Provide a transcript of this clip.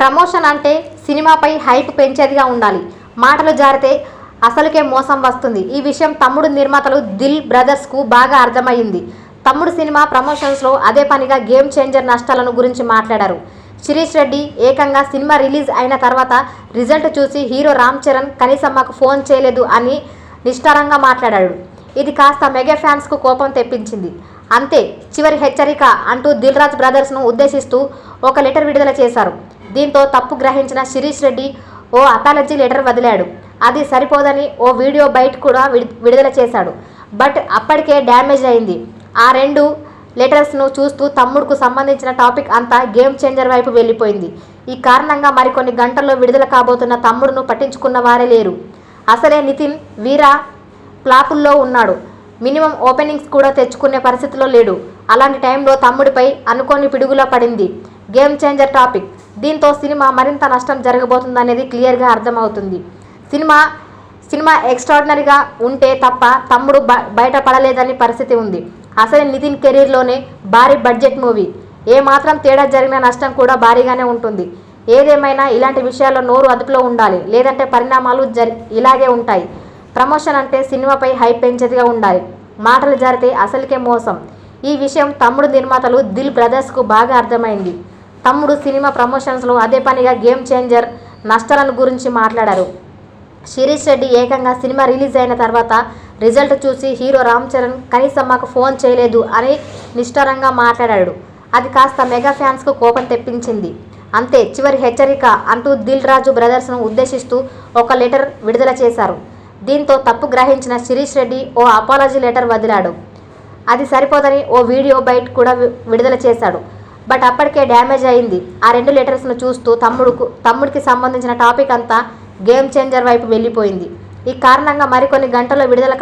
Promotion అంటే సినిమాపై hype పెంచేదిగా ఉండాలి. మాటలు జారితే అసలుకే మోసం వస్తుంది. ఈ విషయం తమ్ముడు నిర్మాతలు దిల్ బ్రదర్స్కు బాగా అర్థమైంది తమ్ముడు సినిమా ప్రమోషన్స్లో అదే పనిగా గేమ్ చేంజర్ నష్టాలను గురించి మాట్లాడారు. శిరీష్ రెడ్డి ఏకంగా సినిమా రిలీజ్ అయిన తర్వాత రిజల్ట్ చూసి హీరో రామ్ చరణ్ కనీసం మాకు ఫోన్ చేయలేదు అని నిష్ఠారంగా మాట్లాడాడు. ఇది కాస్త మెగా ఫ్యాన్స్కు కోపం తెప్పించింది. అంతే చివరి హెచ్చరిక అంటూ దిల్ రాజ్ బ్రదర్స్ను ఉద్దేశిస్తూ ఒక లెటర్ విడుదల చేశారు. దీంతో తప్పు గ్రహించిన శిరీష్ రెడ్డి ఓ అపాలజీ లెటర్ వదిలాడు. అది సరిపోదని ఓ వీడియో బయట కూడా విడుదల చేశాడు. బట్ అప్పటికే డ్యామేజ్ అయింది. ఆ రెండు లెటర్స్ను చూస్తూ తమ్ముడుకు సంబంధించిన టాపిక్ అంతా గేమ్ చేంజర్ వైపు వెళ్ళిపోయింది. ఈ కారణంగా మరికొన్ని గంటల్లో విడుదల కాబోతున్న తమ్ముడును పట్టించుకున్న వారే లేరు. అసలే నితిన్ వీరా ఫ్లాపుల్లో ఉన్నాడు. మినిమం ఓపెనింగ్స్ కూడా తెచ్చుకునే పరిస్థితిలో లేడు. అలాంటి టైంలో తమ్ముడిపై అనుకోని పిడుగులో పడింది. Game changer topic. దీంతో సినిమా మరింత నష్టం జరగబోతుందనేది క్లియర్గా అర్థమవుతుంది. సినిమా సినిమా ఎక్స్ట్రాడినరీగా ఉంటే తప్ప తమ్ముడు బ- బయటపడలేదని పరిస్థితి ఉంది. అసలు నితిన్ కెరీర్లోనే భారీ బడ్జెట్ మూవీ. ఏ మాత్రం తేడా జరిగిన నష్టం కూడా భారీగానే ఉంటుంది. ఏదేమైనా ఇలాంటి విషయాల్లో నోరు అదుపులో ఉండాలి. లేదంటే పరిణామాలు జరి ఇలాగే ఉంటాయి. ప్రమోషన్ అంటే సినిమాపై హైప్ పెంచేదిగా ఉండాలి. మాటలు జారితే అసలుకే మోసం. ఈ విషయం తమ్ముడు నిర్మాతలు దిల్ బ్రదర్స్కు బాగా అర్థమైంది. తమ్ముడు సినిమా ప్రమోషన్స్లో అదే పనిగా గేమ్ చేంజర్ నష్టాలను గురించి మాట్లాడారు. శిరీష్ రెడ్డి ఏకంగా సినిమా రిలీజ్ అయిన తర్వాత రిజల్ట్ చూసి హీరో రామ్ చరణ్ కనీసం మాకు ఫోన్ చేయలేదు అని నిష్ఠారంగా మాట్లాడాడు. అది కాస్త మెగా ఫ్యాన్స్కు కోపం తెప్పించింది. అంతే చివరి హెచ్చరిక అంటూ దిల్ రాజు బ్రదర్స్ను ఉద్దేశిస్తూ ఒక లెటర్ విడుదల చేశారు. దీంతో తప్పు గ్రహించిన శిరీష్ రెడ్డి ఓ అపాలజీ లెటర్ వదిలాడు. అది సరిపోదని ఓ వీడియో బయట కూడా విడుదల చేశాడు. బట్ అప్పటికే డ్యామేజ్ అయింది. ఆ రెండు లెటర్స్ను చూస్తూ తమ్ముడుకు తమ్ముడికి సంబంధించిన టాపిక్ అంతా గేమ్ చేంజర్ వైపు వెళ్ళిపోయింది. ఈ కారణంగా మరికొన్ని గంటల్లో విడుదల